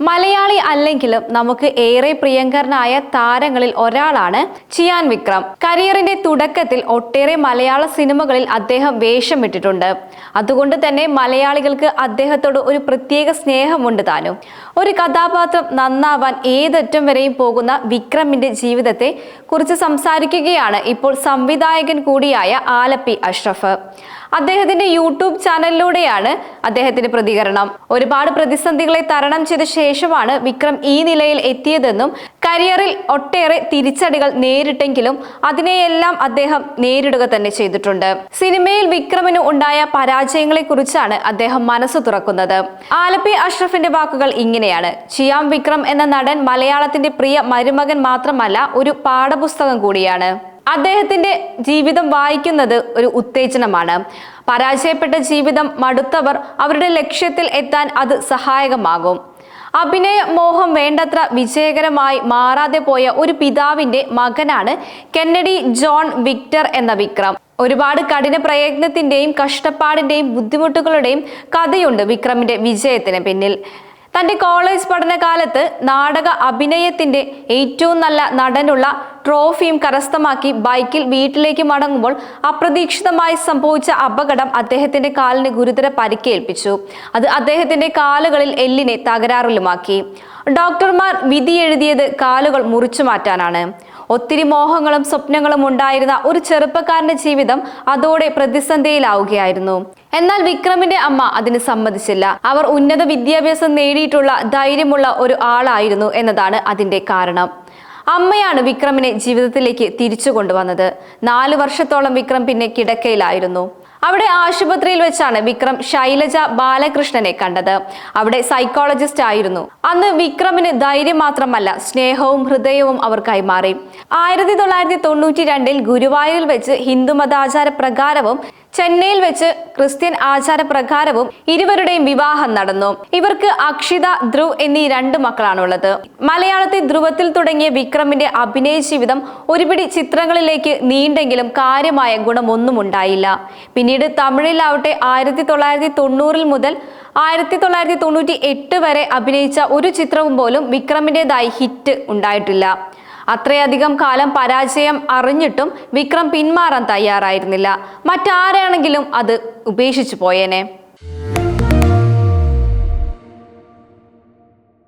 മലയാളി അല്ലെങ്കിലും നമുക്ക് ഏറെ പ്രിയങ്കരനായ താരങ്ങളിൽ ഒരാളാണ് ചിയാൻ വിക്രം. കരിയറിന്റെ തുടക്കത്തിൽ ഒട്ടേറെ മലയാള സിനിമകളിൽ അദ്ദേഹം വേഷമിട്ടിട്ടുണ്ട്. അതുകൊണ്ട് തന്നെ മലയാളികൾക്ക് അദ്ദേഹത്തോട് ഒരു പ്രത്യേക സ്നേഹമുണ്ട് താനും. ഒരു കഥാപാത്രം നന്നാവാൻ ഏതറ്റം വരെയും പോകുന്ന വിക്രമിന്റെ ജീവിതത്തെ കുറിച്ച് സംസാരിക്കുകയാണ് ഇപ്പോൾ സംവിധായകൻ കൂടിയായ ആലപ്പി അഷ്റഫ്. അദ്ദേഹത്തിന്റെ യൂട്യൂബ് ചാനലിലൂടെയാണ് അദ്ദേഹത്തിന്റെ പ്രതികരണം. ഒരുപാട് പ്രതിസന്ധികളെ തരണം ചെയ്ത ശേഷമാണ് വിക്രം ഈ നിലയിൽ എത്തിയതെന്നും കരിയറിൽ ഒട്ടേറെ തിരിച്ചടികൾ നേരിട്ടെങ്കിലും അതിനെയെല്ലാം അദ്ദേഹം നേരിടുക തന്നെ ചെയ്തിട്ടുണ്ട്. സിനിമയിൽ വിക്രമിന് ഉണ്ടായ പരാജയങ്ങളെ കുറിച്ചാണ് അദ്ദേഹം മനസ്സ് തുറക്കുന്നത്. ആലപ്പി അഷ്റഫിന്റെ വാക്കുകൾ ഇങ്ങനെയാണ്. ചിയാം വിക്രം എന്ന നടൻ മലയാളത്തിന്റെ പ്രിയ മരുമകൻ മാത്രമല്ല ഒരു പാഠപുസ്തകം കൂടിയാണ്. അദ്ദേഹത്തിന്റെ ജീവിതം വായിക്കുന്നത് ഒരു ഉത്തേജനമാണ്. പരാജയപ്പെട്ട ജീവിതം മടുത്തവർ അവരുടെ ലക്ഷ്യത്തിൽ എത്താൻ അത് സഹായകമാകും. അഭിനയ മോഹം വേണ്ടത്ര വിജയകരമായി മാറാതെ പോയ ഒരു പിതാവിന്റെ മകനാണ് കെന്നഡി ജോൺ വിക്ടർ എന്ന വിക്രം. ഒരുപാട് കഠിന പ്രയത്നത്തിന്റെയും കഷ്ടപ്പാടിന്റെയും ബുദ്ധിമുട്ടുകളുടെയും കഥയുണ്ട് വിക്രമിന്റെ വിജയത്തിന് പിന്നിൽ. തന്റെ കോളേജ് പഠനകാലത്ത് നാടക അഭിനയത്തിന്റെ ഏറ്റവും നല്ല നടനുള്ള ട്രോഫിയും കരസ്ഥമാക്കി ബൈക്കിൽ വീട്ടിലേക്ക് മടങ്ങുമ്പോൾ അപ്രതീക്ഷിതമായി സംഭവിച്ച അപകടം അദ്ദേഹത്തിന്റെ കാലിന് ഗുരുതര പരിക്കേൽപ്പിച്ചു. അത് അദ്ദേഹത്തിന്റെ കാലുകളിൽ എല്ലിനെ തകരാറിലുമാക്കി. ഡോക്ടർമാർ വിധി എഴുതിയത് കാലുകൾ മുറിച്ചു മാറ്റാനാണ്. ഒത്തിരി മോഹങ്ങളും സ്വപ്നങ്ങളും ഉണ്ടായിരുന്ന ഒരു ചെറുപ്പക്കാരന്റെ ജീവിതം അതോടെ പ്രതിസന്ധിയിലാവുകയായിരുന്നു. എന്നാൽ വിക്രമിന്റെ അമ്മ അതിന് സമ്മതിച്ചില്ല. അവർ ഉന്നത വിദ്യാഭ്യാസം നേടിയിട്ടുള്ള ധൈര്യമുള്ള ഒരു ആളായിരുന്നു എന്നതാണ് അതിന്റെ കാരണം. അമ്മയാണ് വിക്രമിനെ ജീവിതത്തിലേക്ക് തിരിച്ചു കൊണ്ടുവന്നത്. നാല് വർഷത്തോളം വിക്രം പിന്നെ കിടക്കയിലായിരുന്നു. അവിടെ ആശുപത്രിയിൽ വെച്ചാണ് വിക്രം ശൈലജ ബാലകൃഷ്ണനെ കണ്ടത്. അവിടെ സൈക്കോളജിസ്റ്റ് ആയിരുന്നു. അന്ന് വിക്രമിന് ധൈര്യം മാത്രമല്ല സ്നേഹവും ഹൃദയവും അവർ കൈമാറി. ആയിരത്തി തൊള്ളായിരത്തി തൊണ്ണൂറ്റി രണ്ടിൽ ഗുരുവായൂരിൽ വെച്ച് ഹിന്ദുമതാചാര പ്രകാരവും ചെന്നൈയിൽ വെച്ച് ക്രിസ്ത്യൻ ആചാരപ്രകാരവും ഇരുവരുടെയും വിവാഹം നടന്നു. ഇവർക്ക് അക്ഷിത ധ്രുവ് എന്നീ രണ്ട് മക്കളാണുള്ളത്. മലയാളത്തെ ധ്രുവത്തിൽ തുടങ്ങിയ വിക്രമിന്റെ അഭിനയ ജീവിതം ഒരുപിടി ചിത്രങ്ങളിലേക്ക് നീണ്ടെങ്കിലും കാര്യമായ ഗുണമൊന്നും ഉണ്ടായില്ല. പിന്നീട് തമിഴിലാവട്ടെ ആയിരത്തി തൊള്ളായിരത്തി തൊണ്ണൂറിൽ മുതൽ ആയിരത്തി തൊള്ളായിരത്തി തൊണ്ണൂറ്റി എട്ട് വരെ അഭിനയിച്ച ഒരു ചിത്രവും പോലും വിക്രമിന്റെതായി ഹിറ്റ് ഉണ്ടായിട്ടില്ല. അത്രയധികം കാലം പരാജയം അറിഞ്ഞിട്ടും വിക്രം പിന്മാറാൻ തയ്യാറായിരുന്നില്ല. മറ്റാരാണെങ്കിലും അത് ഉപേക്ഷിച്ചു പോയേനെ.